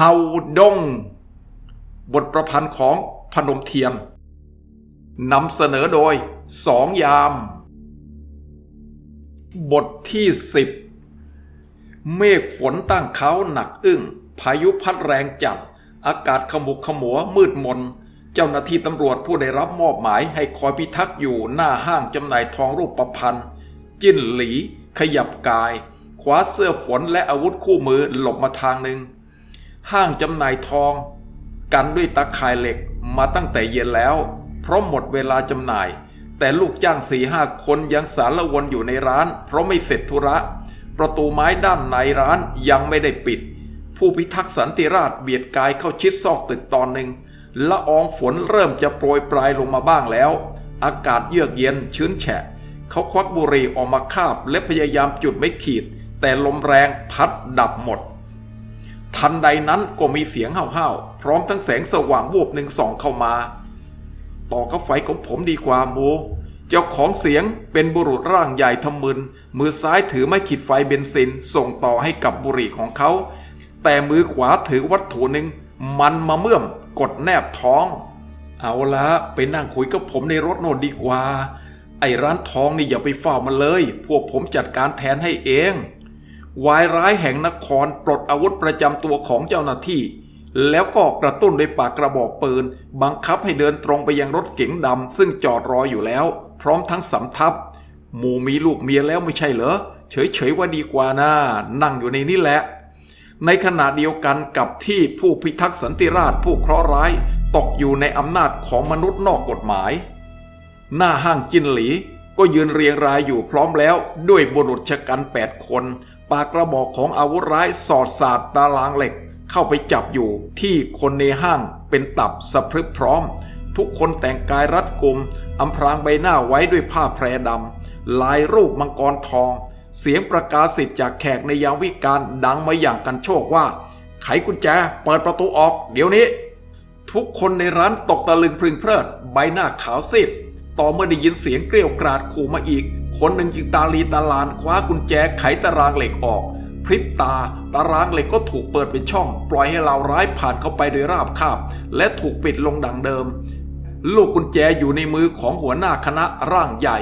เฮาดง บทประพันธ์ของพนมเทียนนำเสนอโดยสองยาม บทที่สิบเมฆฝนตั้งเขาหนักอึ้ง พายุพัดแรงจัด อากาศขมุกขมัวมืดมน เจ้าหน้าที่ตำรวจผู้ได้รับมอบหมายให้คอยพิทักษ์อยู่หน้าห้างจำหน่ายทองรูปประพันธ์ จิ้นหลี ขยับกาย คว้าเสื้อฝนและอาวุธคู่มือหลบมาทางหนึ่ง ห้างจำหน่ายทอง กันด้วยตะข่ายเหล็กมาตั้งแต่เย็นแล้ว เพราะหมดเวลาจำหน่าย แต่ลูกจ้างสี่ห้าคนยังสารวนอยู่ในร้าน เพราะไม่เสร็จธุระ ประตูไม้ด้านในร้านยังไม่ได้ปิด ผู้พิทักษ์สันติราษฎร์เบียดกายเข้าชิดซอกตึกตอนหนึ่งละอองฝนเริ่มจะโปรยปลายลงมาบ้างแล้ว อากาศเยือกเย็นชื้นแฉะ เขาควักบุหรี่ออกมาคาบและพยายามจุดไม่ขีด แต่ลมแรงพัดดับหมด ทันใดนั้นก็มีเสียงห้าวๆพร้อมทั้งแสงสว่างวูบหนึ่งส่องเข้ามา ต่อกับไฟของผมดีกว่าโมเจ้าของเสียงเป็นบุรุษร่างใหญ่ทำมึน มือซ้ายถือไม้ขีดไฟเบนซิน ส่งต่อให้กับบุหรี่ของเขา แต่มือขวาถือวัตถุหนึ่ง มันมาเมื่อมกดแนบท้อง เอาละไปนั่งคุยกับผมในรถโน่นดีกว่า ไอ้ร้านทองนี่อย่าไปเฝ้ามันเลย พวกผมจัดการแทนให้เอง วายร้ายแห่งนครปลดอาวุธประจำตัวของเจ้าหน้าที่ แล้วก็กระตุ้นด้วยปากกระบอกปืน บังคับให้เดินตรงไปยังรถเก๋งดำซึ่งจอดรออยู่แล้ว พร้อมทั้งสำทับ หมูมีลูกเมียแล้วไม่ใช่เหรอ เฉยๆว่าดีกว่านะนั่งอยู่ในนี้แหละ ในขณะเดียวกันกับที่ผู้พิทักษ์สันติราษฎร์ผู้เคราะห์ร้าย ตกอยู่ในอำนาจของมนุษย์นอกกฎหมาย หน้าห้างจินหลีก็ยืนเรียงรายอยู่พร้อมแล้วด้วยบุรุษชกันแปดคน ปากกระบอกของอาวุธร้ายสอดสาดตารางเหล็ก เข้าไปจับอยู่ที่คนในห้างเป็นตับสะพรึกพร้อม ทุกคนแต่งกายรัดกุมอำพรางใบหน้าไว้ด้วยผ้าแพรดำลายรูปมังกรทอง เสียงประกาศสิทธิ์จากแขกในยามวิการดังมาอย่างกันโชคว่า ไขกุญแจเปิดประตูออก เดี๋ยวนี้ ทุกคนในร้านตกตะลึงพรึงเพลิด ใบหน้าขาวซีดต่อเมื่อได้ยินเสียงเกลียวกราดขู่มาอีก คนหนึ่งจึงตาลีตาลานคว้ากุญแจไขตารางเหล็กออก พริบตา ตารางเหล็กก็ถูกเปิดเป็นช่อง ปล่อยให้เราร้ายผ่านเข้าไปโดยราบคาบ และถูกปิดลงดังเดิม ลูกกุญแจอยู่ในมือของหัวหน้าคณะร่างใหญ่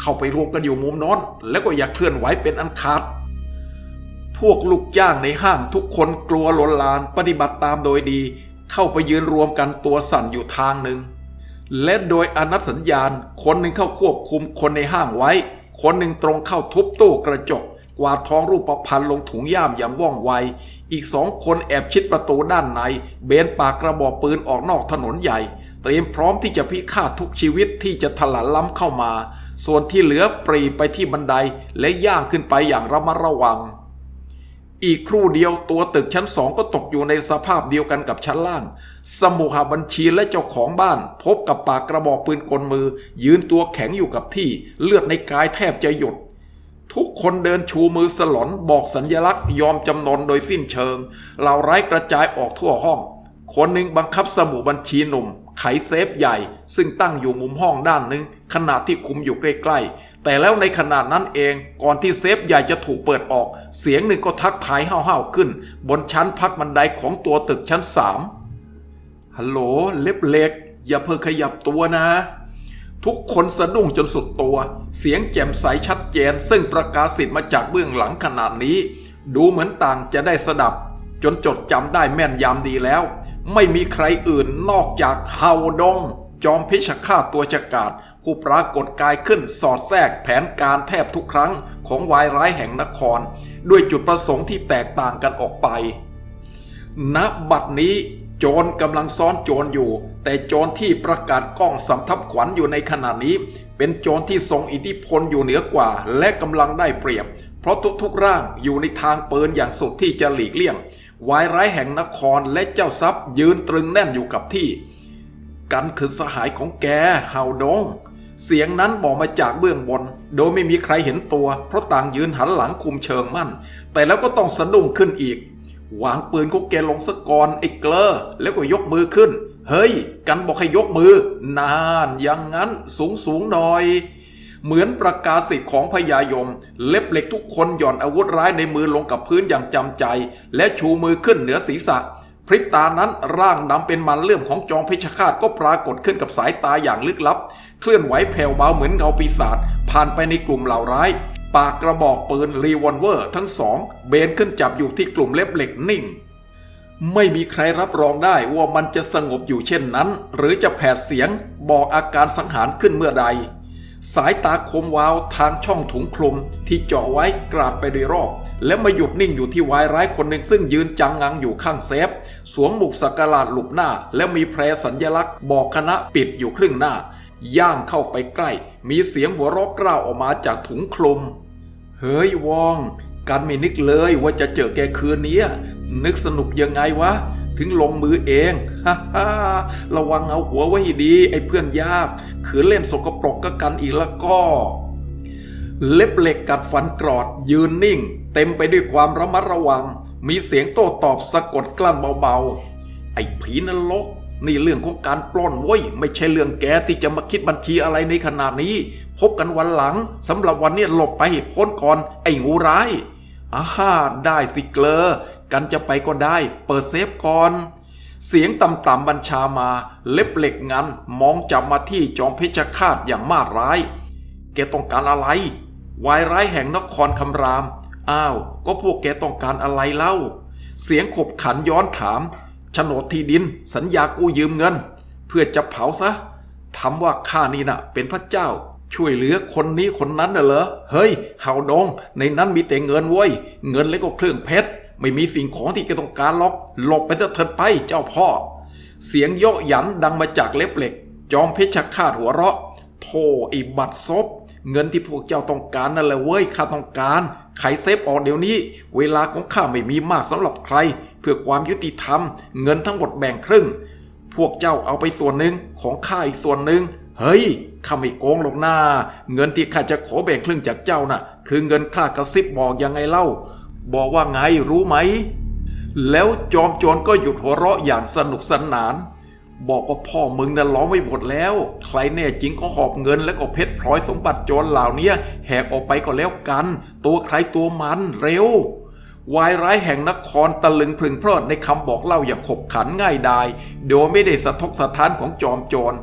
เข้าไปรวมกันอยู่มุมน้นแล้วก็อย่าเคลื่อนไหวเป็นอันขาดพวกลูกจ้างในห้างทุกคนกลัวลนลานปฏิบัติตามโดยดี เข้าไปยืนรวมกันตัวสั่นอยู่ทางหนึ่ง และโดยอนัดสัญญาณ คนหนึ่งเข้าควบคุมคนในห้างไว้ คนหนึ่งตรงเข้าทุบตู้กระจก กวาดทองรูปประพันธ์ลงถุงย่ามอย่างว่องไว อีกสองคนแอบชิดประตูด้านใน เบนปากกระบอกปืนออกนอกถนนใหญ่ เตรียมพร้อมที่จะพิฆาตทุกชีวิตที่จะถลันล้ำเข้ามา ส่วนที่เหลือปรีไปที่บันไดและย่างขึ้นไปอย่างระมัดระวัง อีกครู่เดียวตัวตึกชั้นสองก็ตกอยู่ในสภาพเดียวกันกับชั้นล่าง สมุหบัญชีและเจ้าของบ้าน พบกับปากกระบอกปืนกลมือ ยืนตัวแข็งอยู่กับที่ เลือดในกายแทบจะหยด ทุกคนเดินชูมือสลอนบอกสัญญลักษณ์ยอมจำนนโดยสิ้นเชิงเหล่าร้ายกระจายออกทั่วห้อง คนหนึ่งบังคับสมุบัญชีหนุ่ม ไขเซฟใหญ่ ซึ่งตั้งอยู่มุมห้องด้านหนึ่งขณะที่คุมอยู่ใกล้ๆ แต่แล้วในขณะนั้นเองก่อนที่เซฟใหญ่จะถูกเปิดออก เสียงหนึ่งก็ทักทายห้าวๆขึ้น บนชั้นพักบันไดของตัวตึกชั้นสามฮัลโหลเล็บเล็ก อย่าเพิ่งขยับตัวนะ ทุกคนสะดุ้งจนสุดตัว เสียงแจ่มใสชัดเจน ซึ่งประกาศสิทธิ์มาจากเบื้องหลังขนาดนี้ ดูเหมือนต่างจะได้สดับ จนจดจำได้แม่นยำดีแล้ว ไม่มีใครอื่นนอกจากเฮาดงจอมพิชฆาตตัวฉกาจ ผู้ปรากฏกายขึ้นสอดแทรกแผนการแทบทุกครั้งของวายร้ายแห่งนคร ด้วยจุดประสงค์ที่แตกต่างกันออกไปณบัดนี้โจรกำลังซ้อนโจรอยู่ แต่โจรที่ประกาศกล้องสำทับขวัญอยู่ในขณะนี้ เป็นโจรที่ทรงอิทธิพลอยู่เหนือกว่า และกำลังได้เปรียบ เพราะทุกๆร่างอยู่ในทางเปินอย่างสุดที่จะหลีกเลี่ยงวายร้ายแห่งนครและเจ้าทรัพย์ยืนตรึงแน่นอยู่กับที่ กันคือสหายของแกเฮาดง เสียงนั้นบอกมาจากเบื้องบน โดยไม่มีใครเห็นตัว เพราะต่างยืนหันหลังคุมเชิงมั่น แต่แล้วก็ต้องสะดุ้งขึ้นอีก วางปืนของแกลงสะกอนไอ้เกลอแล้วก็ยกมือขึ้น เฮ้ย กันบอกให้ยกมือ นานอย่างนั้นสูงสูงหน่อย เหมือนประกาศสิทธิ์ของพญายม เล็บเหล็กทุกคนหย่อนอาวุธร้ายในมือลงกับพื้นอย่างจำใจ และชูมือขึ้นเหนือศีรษะ พริบตานั้นร่างดำเป็นมันเลื่อมของจอมเพชฌฆาตก็ปรากฏขึ้นกับสายตาอย่างลึกลับ เคลื่อนไหวแผ่วเบาเหมือนเงาปีศาจผ่านไปในกลุ่มเหล่าร้าย ปากกระบอกปืนรีวอลเวอร์ทั้งสอง เบนขึ้นจับอยู่ที่กลุ่มเล็บเหล็กนิ่ง ไม่มีใครรับรองได้ว่ามันจะสงบอยู่เช่นนั้น หรือจะแผดเสียงบอกอาการสังหารขึ้นเมื่อใด สายตาคมวาวทางช่องถุงคลุมที่เจาะไว้กราดไปโดยรอบ และมาหยุดนิ่งอยู่ที่วายร้ายคนหนึ่งซึ่งยืนจังงังอยู่ข้างเซฟ สวมหมุกสักการาดหลุบหน้า และมีแพรสัญญลักษณ์บอกคณะปิดอยู่ครึ่งหน้า ย่างเข้าไปใกล้ มีเสียงหัวเราะกล้าวออกมาจากถุงคลุม เฮ้ยวอง กันไม่นึกเลยว่าจะเจอแกคืนนี้นึกสนุกยังไงวะ ถึงลงมือเองฮ่าฮ่าระวังเอาหัวไว้ให้ดี ไอ้เพื่อนยากขืนเล่นสกปรกก็กันอีกแล้วก็ เล็บเหล็กกัดฟันกรอดยืนนิ่ง เต็มไปด้วยความระมัดระวัง มีเสียงโต้ตอบสะกดกลั้นเบาๆ ไอ้ผีนรกนี่เรื่องของการปล้นเว้ยไม่ใช่เรื่องแกที่จะมาคิดบัญชีอะไรในขนาดนี้ พบกันวันหลังสำหรับวันนี้หลบไปให้พ้นก่อนไอ้งูร้ายอาฮ่าได้สิเกลอ กันจะไปก็ได้ เปิดเซฟก่อน เสียงต่ำๆบัญชามา เล็บเหล็กงันมองจับมาที่จอมเพชฌฆาตอย่างมาดร้าย แกต้องการอะไร วายร้ายแห่งนครคำราม อ้าว ก็พวกแกต้องการอะไรเล่า เสียงขบขันย้อนถามโฉนดที่ดิน สัญญากู้ยืมเงิน เพื่อจะเผาซะทำว่าข้านี่น่ะ เป็นพระเจ้าช่วยเหลือคนนี้คนนั้นน่ะเหรอ เฮ้ย เฮาดง ในนั้นมีแต่เงินเว้ย เงินและก็เครื่องเพชร ไม่มีสิ่งของที่แกต้องการหรอก หลบไปซะเถิดไปเจ้าพ่อ เสียงโยหยันดังมาจากเล็บเหล็ก จอมเพชฌฆาตหัวเราะ โธ่ไอ้บัตรซบ เงินที่พวกเจ้าต้องการนั่นแหละเว้ยข้าต้องการไขเซฟออกเดี๋ยวนี้ เวลาของข้าไม่มีมากสำหรับใคร เพื่อความยุติธรรม เงินทั้งหมดแบ่งครึ่ง พวกเจ้าเอาไปส่วนหนึ่งของข้าอีกส่วนหนึ่งเฮ้ยข้าไม่โกงหรอกนาเงินที่ข้าจะขอแบ่งครึ่งจากเจ้าน่ะ คือเงินค่ากระซิบบอกยังไงเล่า บอกว่าไงรู้ไหม แล้วจอมโจรก็หยุดหัวเราะอย่างสนุกสนาน บอกว่าพ่อมึงน่ะล้อมไว้หมดแล้ว ใครแน่จริงก็หอบเงินและก็เพชรพลอยสมบัติโจรเหล่านี้แหกออกไปก็แล้วกัน ตัวใครตัวมันเร็ววายร้ายแห่งนครตะลึงพึงเพลิดในคำบอกเล่าอย่างขบขันง่ายดายโดยไม่ได้สะทกสะท้านของจอมโจร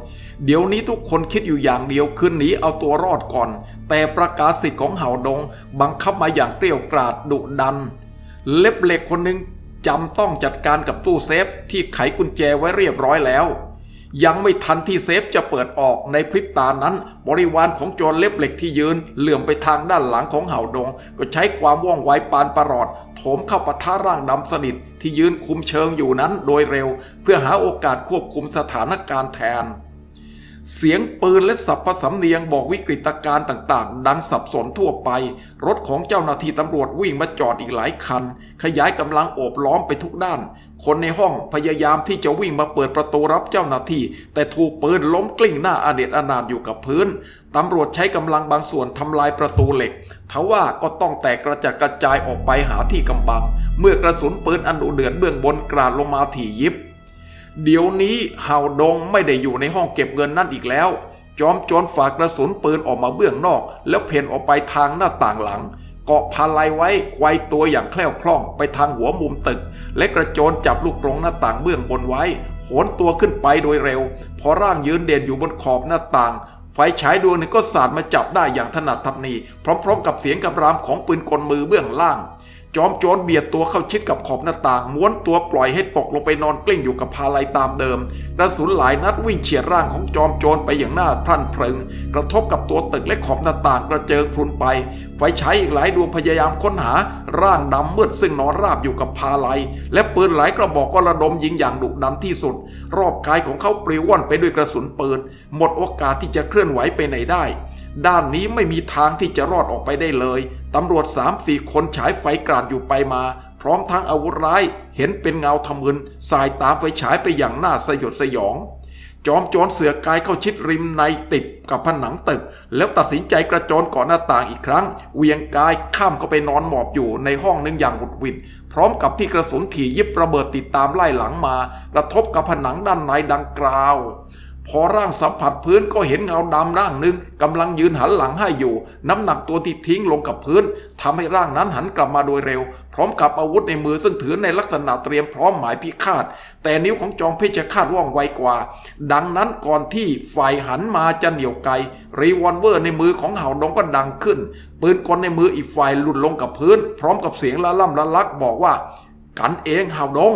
เดี๋ยวนี้ทุกคนคิดอยู่อย่างเดียวคือหนีเอาตัวรอดก่อน แต่ประกาศสิทธิ์ของเห่าดงบังคับมาอย่างเกลี้ยวกราดดุดัน เล็บเหล็กคนหนึ่งจำต้องจัดการกับตู้เซฟที่ไขกุญแจไว้เรียบร้อยแล้ว ยังไม่ทันที่เซฟจะเปิดออกในพริบตานั้น บริวารของโจรเล็บเหล็กที่ยืนเหลื่อมไปทางด้านหลังของเห่าดง ก็ใช้ความว่องไวปานประหลอดโถมเข้าปะทะร่างดำสนิทที่ยืนคุมเชิงอยู่นั้นโดยเร็ว เพื่อหาโอกาสควบคุมสถานการณ์แทน เสียงปืนและสับประสำเนียงบอกวิกฤตการณ์ต่างๆ ดังสับสนทั่วไป รถของเจ้าหน้าที่ตำรวจวิ่งมาจอดอีกหลายคัน ขยายกำลังโอบล้อมไปทุกด้าน คนในห้องพยายามที่จะวิ่งมาเปิดประตูรับเจ้าหน้าที่ แต่ถูกปืนล้มกลิ้งหน้าอาเดดอนาถอยู่กับพื้นตำรวจใช้กำลังบางส่วนทำลายประตูเหล็กทว่าก็ต้องแตกกระจัดกระจายออกไปหาที่กำบัง เมื่อกระสุนปืนอันดุเดือดเบื้องบนกราดลงมาถี่ยิบ เดี๋ยวนี้เห่าดงไม่ได้อยู่ในห้องเก็บเงินนั่นอีกแล้ว จอมโจรฝากกระสุนปืนออกมาเบื้องนอก แล้วเพ่นออกไปทางหน้าต่างหลัง เกาะพาลัยไว้ไกวตัวอย่างแคล่วคล่องไปทางหัวมุมตึก และกระโจนจับลูกกรงหน้าต่างเบื้องบนไว้โหนตัวขึ้นไปโดยเร็ว พอร่างยืนเด่นอยู่บนขอบหน้าต่าง ไฟฉายดวงหนึ่งก็สาดมาจับได้อย่างถนัดทันนีพร้อมๆ กับเสียงกำรามของปืนกลมือเบื้องล่าง จอมโจรเบียดตัวเข้าชิดกับขอบหน้าต่าง ม้วนตัวปล่อยให้ตกลงไปนอนกลิ้งอยู่กับพาลัยตามเดิมกระสุนหลายนัดวิ่งเฉียดร่างของจอมโจรไปอย่างหน้าพรั่นเพลิงกระทบกับตัวตึกและขอบหน้าต่างกระเจิงพรุนไป ไฟฉายอีกหลายดวงพยายามค้นหา ร่างดำมืดซึ่งนอนราบอยู่กับพาลัย และปืนหลายกระบอกก็ระดมยิงอย่างดุดันที่สุด รอบกายของเขาปลิวว่อนไปด้วยกระสุนปืน หมดโอกาสที่จะเคลื่อนไหวไปไหนได้ ด้านนี้ไม่มีทางที่จะรอดออกไปได้เลย ตำรวจสามสี่คนฉายไฟกราดอยู่ไปมา พร้อมทั้งอาวุธร้าย เห็นเป็นเงาทะมึนสายตามไฟฉายไปอย่างน่าสยดสยอง จอมโจรเสือกายเข้าชิดริมในติดกับผนังตึก แล้วตัดสินใจกระโจนก่อนหน้าต่างอีกครั้งเหวียงกายข้ามเข้าไปนอนหมอบอยู่ในห้องหนึ่งอย่างหวุดหวิดพร้อมกับที่กระสุนถี่ยิบระเบิดติดตามไล่หลังมากระทบกับผนังด้านในดังกราว พอร่างสัมผัสพื้นก็เห็นเงาดำร่างหนึ่งกำลังยืนหันหลังให้อยู่ น้ำหนักตัวที่ทิ้งลงกับพื้นทำให้ร่างนั้นหันกลับมาโดยเร็ว พร้อมกับอาวุธในมือซึ่งถือในลักษณะเตรียมพร้อมหมายพิฆาต แต่นิ้วของจอมเพชฌฆาตว่องไวกว่า ดังนั้นก่อนที่ฝ่ายหันมาจะเหนี่ยวไกรีวอลเวอร์ในมือของเห่าดงก็ดังขึ้น ปืนกลในมืออีกฝ่ายหลุดลงกับพื้น พร้อมกับเสียงละล่ำละลักบอกว่า กันเองเห่าดง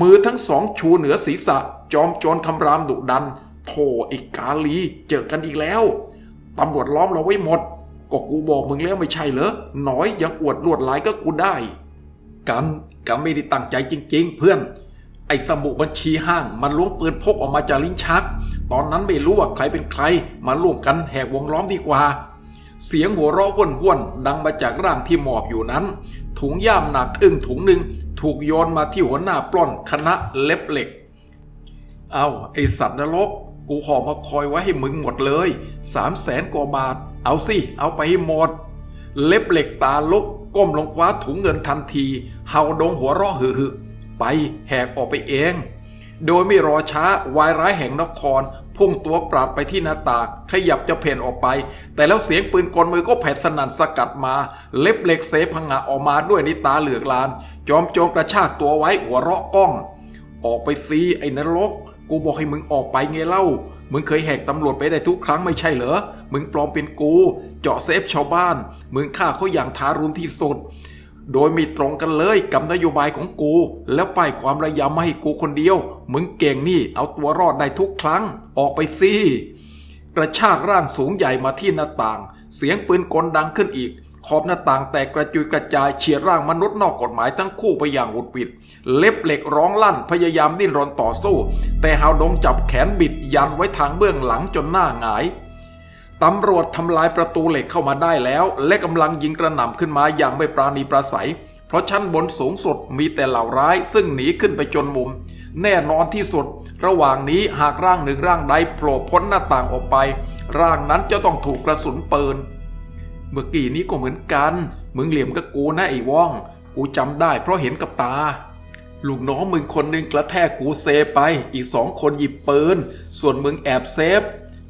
มือทั้งสองชูเหนือศีรษะ จอมโจรคำรามดุดัน โธ่ไอ้กาลีเจอกันอีกแล้วตำรวจล้อมเราไว้หมด ก็กูบอกมึงแล้วไม่ใช่เหรอหน่อยยังอวดลวดลายก็กูได้กันกันไม่ได้ตั้งใจจริง ๆ เพื่อน ไอ้สมุบัญชีห้าง มันล้วงปืนพกออกมาจากลิ้นชัก ตอนนั้นไม่รู้ว่าใครเป็นใคร มาร่วมกันแหกวงล้อมดีกว่า เสียงหัวเราะห้วนๆดังมาจากร่างที่หมอบอยู่นั้น ถุงย่ามหนักอึ้งถุงหนึ่งถูกโยนมาที่หัวหน้าปล้นคณะเล็บเหล็ก เอาไอสัตว์นรก กูขอมาคอยไว้ให้มึงหมดเลยสามแสนกว่าบาท เอาสิ เอาไปให้หมด เล็บเหล็กตาลุกก้มลงคว้าถุงเงินทันทีเห่าดงหัวเราะหึหึไปแหกออกไปเอง โดยไม่รอช้าวายร้ายแห่งนคร พุ่งตัวปราดไปที่หน้าตาขยับจะเพ่นออกไป แต่แล้วเสียงปืนกลมือก็แผดสนั่นสกัดมา เล็บเหล็กเสพังงะออกมาด้วยนิตาเหลือกลาน จอมโจรกระชากตัวไว้หัวเราะก้อง ออกไปซีไอ้นรก กูบอกให้มึงออกไปไงเล่า มึงเคยแหกตำรวจไปได้ทุกครั้งไม่ใช่เหรอ มึงปลอมเป็นกู เจาะเซฟชาวบ้าน มึงฆ่าเขาอย่างทารุณที่สุด โดยมีตรงกันเลยกับนโยบายของกู แล้วป้ายความระยำมาให้กูคนเดียว มึงเก่งนี่เอาตัวรอดได้ทุกครั้ง ออกไปสิกระชากร่างสูงใหญ่มาที่หน้าต่าง เสียงปืนกลดังขึ้นอีก ขอบหน้าต่างแตกกระจุยกระจายเฉียดร่างมนุษย์นอกกฎหมายทั้งคู่ไปอย่างหุดหวิดเล็บเหล็กร้องลั่นพยายามดิ้นรนต่อสู้ แต่ฮาวดงจับแขนบิดยันไว้ทางเบื้องหลังจนหน้าหงายตำรวจทำลายประตูเหล็กเข้ามาได้แล้ว และกำลังยิงกระหน่ำขึ้นมาอย่างไม่ปราณีประสัย เพราะชั้นบนสูงสุดมีแต่เหล่าร้าย ซึ่งหนีขึ้นไปจนมุม แน่นอนที่สุด ระหว่างนี้หากร่างหนึ่งร่างใดโผล่พ้นหน้าต่างออกไป ร่างนั้นจะต้องถูกกระสุนปืน เมื่อกี้นี้ก็เหมือนกัน มึงเหลี่ยมกับกูนะไอ้ว่อง กูจำได้เพราะเห็นกับตา ลูกน้องมึงคนหนึ่งกระแทกกูเซไป อีกสองคนหยิบปืน ส่วนมึงแอบเซฟ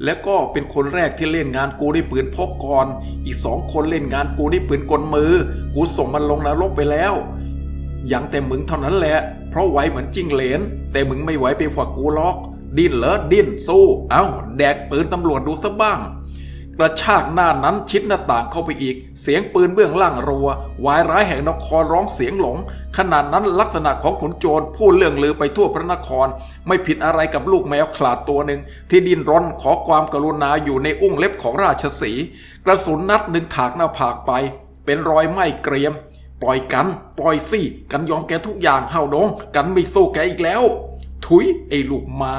และก็เป็นคนแรกที่เล่นงานกูด้วยปืนพกก่อน อีกสองคนเล่นงานกูด้วยปืนกลมือ กูส่งมันลงนรกไปแล้วยังแต่มึงเท่านั้นแหละ เพราะไหวเหมือนจิ้งเหลน แต่มึงไม่ไหวไปกว่ากูล็อก ดิ้นเหรอดิ้นสู้ เอา้า แดกปืนตำรวจดูซะบ้าง กระชากหน้านั้นชิดหน้าต่างเข้าไปอีก เสียงปืนเบื้องล่างรัว วายร้ายแห่งนครร้องเสียงหลง ขนาดนั้นลักษณะของขุนโจรพูดเรื่องลือไปทั่วพระนคร ไม่ผิดอะไรกับลูกแมวขลาดตัวหนึ่ง ที่ดิ้นรนขอความกรุณาอยู่ในอุ้งเล็บของราชสีกระสุนนัดหนึ่งถากหน้าผากไป เป็นรอยไหม้เกรียม ปล่อยกัน ปล่อยสิกันยอมแกทุกอย่างเฮาดง กันไม่สู้แกอีกแล้ว ถุยไอ้ลูกหมา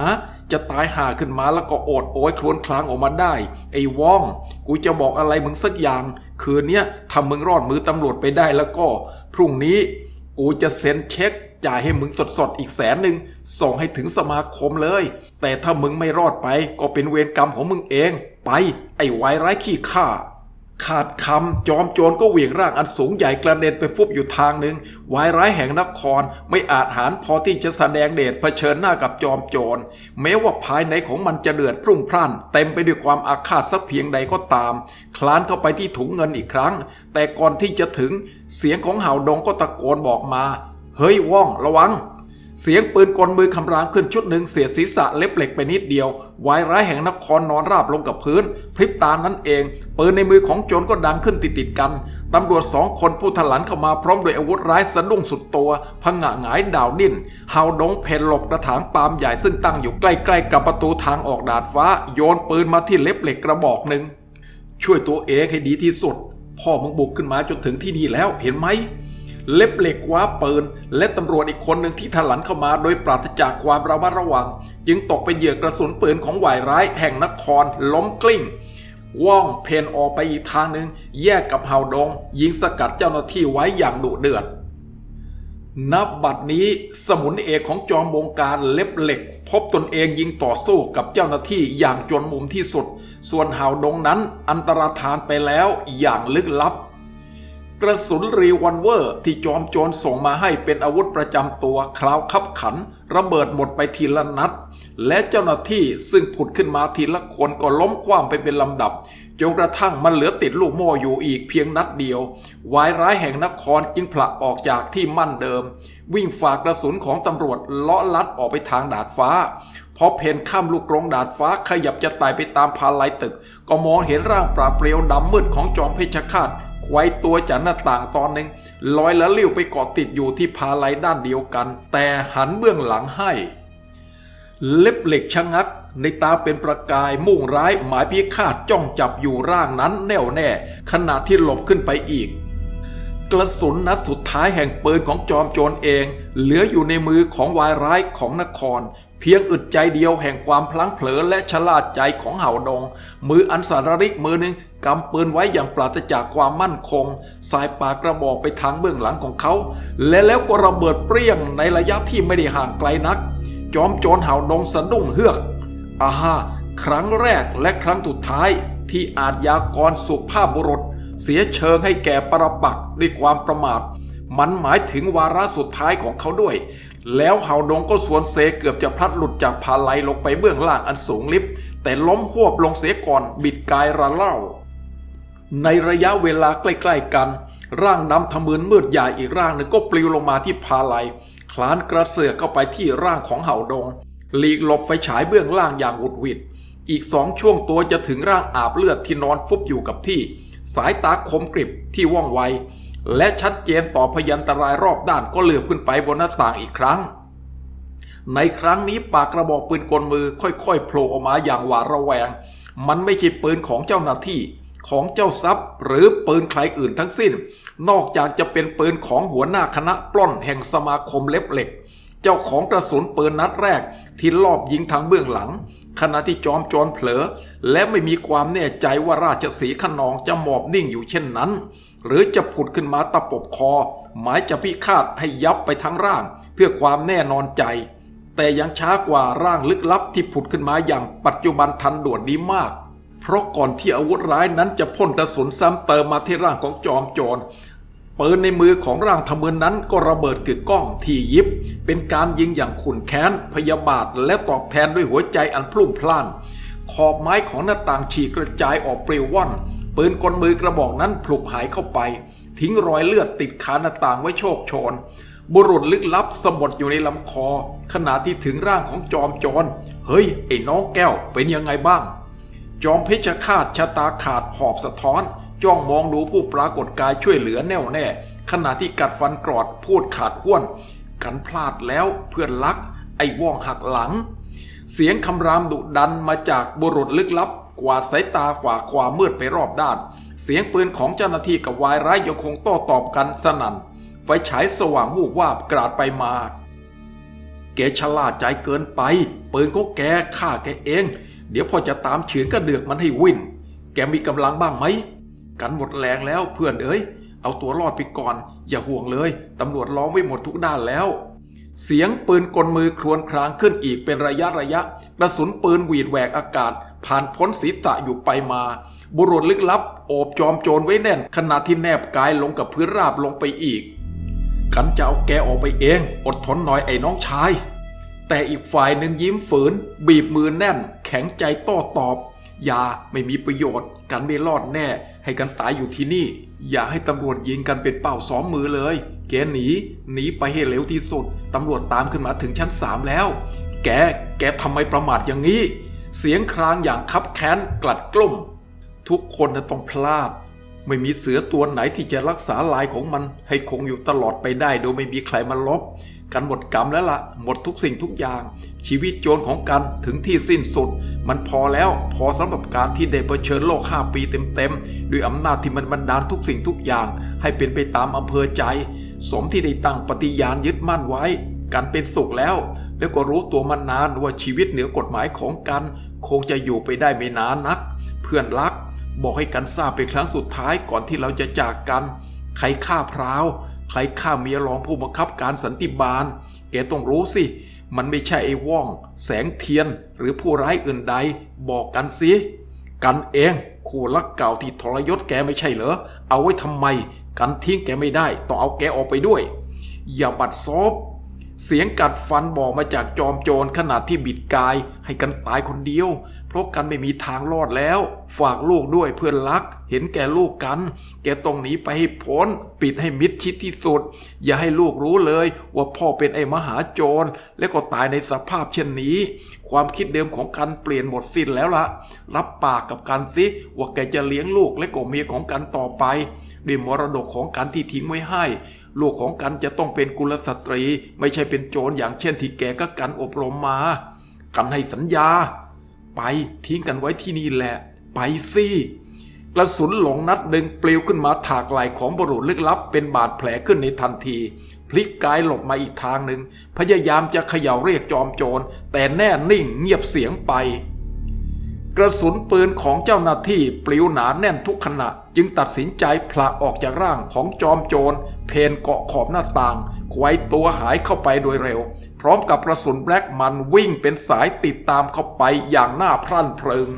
จะตายห่าขึ้นมาแล้วก็โอดโอยครวนคลางออกมาได้ ไอ้ว่อง กูจะบอกอะไรมึงสักอย่าง คืนเนี้ยทำมึงรอดมือตำรวจไปได้แล้วก็ พรุ่งนี้กูจะเซ็นเช็คจ่ายให้มึงสดๆอีกแสนหนึ่งส่งให้ถึงสมาคมเลย แต่ถ้ามึงไม่รอดไปก็เป็นเวรกรรมของมึงเอง ไป ไอ้วายร้ายขี้ข้า ขาดคำจอมโจรก็เหวี่ยงร่างอันสูงใหญ่กระเด็นไปฟุบอยู่ทางหนึ่งวายร้ายแห่งนครไม่อาจหารพอที่จะแสดงเดชเผชิญหน้ากับจอมโจร แม้ว่าภายในของมันจะเดือดพรุ่งพล่าน เต็มไปด้วยความอาฆาตสักเพียงใดก็ตาม คลานเข้าไปที่ถุงเงินอีกครั้ง แต่ก่อนที่จะถึงเสียงของเห่าดงก็ตะโกนบอกมา เฮ้ยว่องระวัง เสียงปืนกลมือคำรามขึ้นชุดหนึ่งเสียศีรษะเล็บเหล็กไปนิดเดียววายร้ายแห่งนครนอนราบลงกับพื้น พริบตานั้นเอง ปืนในมือของโจรก็ดังขึ้นติดติดๆกันตำรวจสองคนผู้ถลันเข้ามาพร้อมด้วยอาวุธร้ายสะดุ้งสุดตัวพังงะหงายดาวดิ้นเฮาดงเพนหลบกระถางปาล์มใหญ่ซึ่งตั้งอยู่ใกล้ๆกับประตูทางออกดาดฟ้า โยนปืนมาที่เล็บเหล็กกระบอกหนึ่งช่วยตัวเองให้ดีที่สุด พ่อมึงบุกขึ้นมาจนถึงที่นี่แล้วเห็นไหม เล็บเหล็กคว้าปืน และตำรวจอีกคนหนึ่งที่ถลันเข้ามาโดยปราศจากความระมัดระวัง จึงตกเป็นเหยื่อกระสุนปืนของหวายร้ายแห่งนครล้มกลิ้งว่องเพนออกไปอีกทางหนึ่งแยกกับเฮาดง ยิงสกัดเจ้าหน้าที่ไว้อย่างดุเดือด นับบัดนี้สมุนเอกของจอมบงการเล็บเหล็ก พบตนเองยิงต่อสู้กับเจ้าหน้าที่อย่างจนมุมที่สุด ส่วนหาดงนั้นอันตรธานไปแล้วอย่างลึกลับ กระสุนรีวอลเวอร์ ที่จอมโจรส่งมาให้เป็นอาวุธประจำตัวคราวคับขัน ระเบิดหมดไปทีละนัด และเจ้าหน้าที่ซึ่งผุดขึ้นมาทีละคนก็ล้มคว่ำไปเป็นลำดับจนกระทั่งมันเหลือติดลูกโม่อยู่อีกเพียงนัดเดียว วายร้ายแห่งนครจึงผละออกจากที่มั่นเดิม วิ่งฝากกระสุนของตำรวจเลาะลัดออกไปทางดาดฟ้า พอเพนข้ามลูกกรงดาดฟ้าขยับจะไต่ไปตามพาลายตึก ก็มองเห็นร่างปราเปรียวดำมืดของจอมเพชฌฆาต ไว้ตัวจากหน้าต่างตอนหนึ่งลอยละลิ้วไปเกาะติดอยู่ที่พาลด้านเดียวกัน แต่หันเบื้องหลังให้ เล็บเหล็กชะงัก ในตาเป็นประกายมุ่งร้ายหมายพิฆาตจ้องจับอยู่ร่างนั้นแน่วแน่ ขณะที่หลบขึ้นไปอีก กระสุนนัดสุดท้ายแห่งปืนของจอมโจรเอง เหลืออยู่ในมือของวายร้ายของนคร เพียงอึดใจเดียวแห่งความพลั้งเผลอและชล่าใจของเห่าดง มืออันสารริกมือหนึ่งกำปืนไว้อย่างปราศจากความมั่นคง สายปากกระบอกไปทางเบื้องหลังของเขา และแล้วก็ระเบิดเปรี้ยงในระยะที่ไม่ได้ห่างไกลนัก จอมโจรเห่าดงสะดุ้งเฮือกอาฮาครั้งแรกและครั้งสุดท้าย ที่อาจยากรสุภาพบุรุษ เสียเชิงให้แก่ปรปักษ์ด้วยความประมาทมันหมายถึงวาระสุดท้ายของเขาด้วย แล้วเห่าดงก็สวนเซเกือบจะพลัดหลุดจากพาไลลงไปเบื้องล่างอันสูงลิบแต่ล้มหวบลงเสียก่อนบิดกายระเล่า ในระยะเวลาใกล้ๆกัน ร่างดำทะมึนมืดใหญ่อีกร่างหนึ่งก็ปลิวลงมาที่พาไลคลานกระเสือกเข้าไปที่ร่างของเห่าดง หลีกหลบไฟฉายเบื้องล่างอย่างหวุดหวิด อีกสองช่วงตัวจะถึงร่างอาบเลือดที่นอนฟุบอยู่กับที่ สายตาคมกริบที่ว่องไว และชัดเจนต่อพยันตรายรอบด้านก็เหลือบขึ้นไปบนหน้าต่างอีกครั้ง ในครั้งนี้ปากกระบอกปืนกลมือค่อยๆโผล่ออกมาอย่างหวาดระแวง มันไม่ใช่ปืนของเจ้าหน้าที่ของเจ้าทรัพย์ หรือปืนใครอื่นทั้งสิ้น นอกจากจะเป็นปืนของหัวหน้าคณะปล้นแห่งสมาคมเล็บเหล็ก เจ้าของกระสุนปืนนัดแรกที่ลอบยิงทางเบื้องหลัง ขณะที่จอมโจรเผลอ และไม่มีความแน่ใจว่าราชสีขนองจะหมอบนิ่งอยู่เช่นนั้น หรือจะผุดขึ้นมาตะปบคอ หมายจะพิฆาตให้ยับไปทั้งร่าง เพื่อความแน่นอนใจ แต่ยังช้ากว่าร่างลึกลับที่ผุดขึ้นมาอย่างปัจจุบันทันด่วนนี้มาก เพราะก่อนที่อาวุธร้ายนั้นจะพ่นกระสุนซ้ำเติมมาที่ร่างของจอมโจรปืนในมือของร่างทะมึนนั้นก็ระเบิดกึกก้องที่ยิบ เป็นการยิงอย่างขุนแค้น พยาบาทและตอบแทนด้วยหัวใจอันพลุ่งพล่าน ขอบไม้ของหน้าต่างฉีกกระจายออกปลิวว่อน ปืนกลมือกระบอกนั้นพลุบหายเข้าไป ทิ้งรอยเลือดติดคาหน้าต่างไว้โชคชน บุรุษลึกลับสะบดอยู่ในลำคอ ขณะที่ถึงร่างของจอมจร เฮ้ย ไอ้น้องแก้วเป็นยังไงบ้าง จอมเพชรฆาตชะตาขาดหอบสะท้อน จ้องมองดูผู้ปรากฏกายช่วยเหลือแน่วแน่ ขณะที่กัดฟันกรอดพูดขาดห้วน กันพลาดแล้วเพื่อนรัก ไอ้ว่องหักหลังเสียงคำรามดุดันมาจากบุรุษลึกลับ กวาดสายตาฝ่าความมืดไปรอบด้าน เสียงปืนของเจ้าหน้าที่กับวายร้ายยังคงโต้ตอบกันสนั่น ไฟฉายสว่างวูบวาบกราดไปมา แกชะล่าใจเกินไป ปืนของแกฆ่าแกเอง เดี๋ยวพอจะตามเฉือนกระเดือกมันให้วิ่นแกมีกำลังบ้างไหม กันหมดแรงแล้วเพื่อนเอ้ย เอาตัวรอดไปก่อน อย่าห่วงเลย ตำรวจล้อมไว้หมดทุกด้านแล้วเสียงปืนกลมือครวญครางขึ้นอีกเป็นระยะระยะกระสุนปืนหวีดแหวกอากาศ ผ่านพ้นศีรษะอยู่ไปมา บุรุษลึกลับ โอบจอมโจรไว้แน่น ขณะที่แนบกายลงกับพื้นราบลงไปอีกกันจะเอาแกออกไปเอง อดทนหน่อยไอ้น้องชาย แต่อีกฝ่ายหนึ่งยิ้มฝืน บีบมือแน่น แข็งใจโต้ตอบ อย่าไม่มีประโยชน์ กันไม่รอดแน่ ให้กันตายอยู่ที่นี่ อย่าให้ตำรวจยิงกันเป็นเป้าสองมือเลย แกหนีหนีไปให้เร็วที่สุดตำรวจตามขึ้นมาถึงชั้นสามแล้ว แก แกทำไมประมาทอย่างนี้ เสียงครางอย่างคับแค้นกลัดกลุ่ม ทุกคนน่ะต้องพลาด ไม่มีเสือตัวไหนที่จะรักษาลายของมัน ให้คงอยู่ตลอดไปได้ โดยไม่มีใครมาลบ กันหมดกรรมแล้วละ่ะ หมดทุกสิ่งทุกอย่าง ชีวิตโจรของกันถึงที่สิ้นสุด มันพอแล้วพอสำหรับการที่ได้เผชิญโลกห้าปีเต็มๆด้วยอำนาจที่มันบันดาลทุกสิ่งทุกอย่าง ให้เป็นไปตามอำเภอใจ สมที่ได้ตั้งปฏิญาณยึดมั่นไว้ กันเป็นสุขแล้ว แล้วก็รู้ตัวมันนานว่าชีวิตเหนือกฎหมายของกัน คงจะอยู่ไปได้ไม่นานนัก เพื่อนรัก บอกให้กันทราบเป็นครั้งสุดท้ายก่อนที่เราจะจากกัน ใครฆ่าพราว ใครฆ่าเมียรองผู้บังคับการสันติบาล แกต้องรู้สิ มันไม่ใช่ไอ้ว่อง แสงเทียน หรือผู้ร้ายอื่นใด บอกกันสิกันเองคู่รักเก่าที่ทรยศแกไม่ใช่เหรอ เอาไว้ทำไม กันทิ้งแกไม่ได้ ต้องเอาแกออกไปด้วย อย่าบัดซบ เสียงกัดฟันบอกมาจากจอมโจรขณะที่บิดกาย ให้กันตายคนเดียว เพราะกันไม่มีทางรอดแล้ว ฝากลูกด้วยเพื่อนรัก เห็นแก่ลูกกัน แกต้องหนีไปให้พ้น ปิดให้มิดชิดที่สุด อย่าให้ลูกรู้เลย ว่าพ่อเป็นไอ้มหาโจร และก็ตายในสภาพเช่นนี้ ความคิดเดิมของกันเปลี่ยนหมดสิ้นแล้วละรับปากกับกันสิว่าแกจะเลี้ยงลูกและก็เมียของกันต่อไปด้วยมรดกของกันที่ทิ้งไว้ให้ ลูกของกันจะต้องเป็นกุลสตรี ไม่ใช่เป็นโจรอย่างเช่นที่แกก็กันอบรมมา กันให้สัญญา ไปทิ้งกันไว้ที่นี่แหละ ไปสิกระสุนหลงนัดหนึ่งปลิวขึ้นมาถากไหล่ของบุรุษลึกลับ เป็นบาดแผลขึ้นในทันที พลิกกายหลบมาอีกทางหนึ่ง พยายามจะเขย่าเรียกจอมโจร แต่แน่นิ่งเงียบเสียงไป กระสุนปืนของเจ้าหน้าที่ปลิวหนาแน่นทุกขณะ จึงตัดสินใจผละออกจากร่างของจอมโจร เพนเกาะขอบหน้าต่างไขว้ตัวหายเข้าไปโดยเร็ว พร้อมกับกระสุนแบล็กมันวิ่งเป็นสายติดตามเข้าไปอย่างน่าพรั่นเพลิง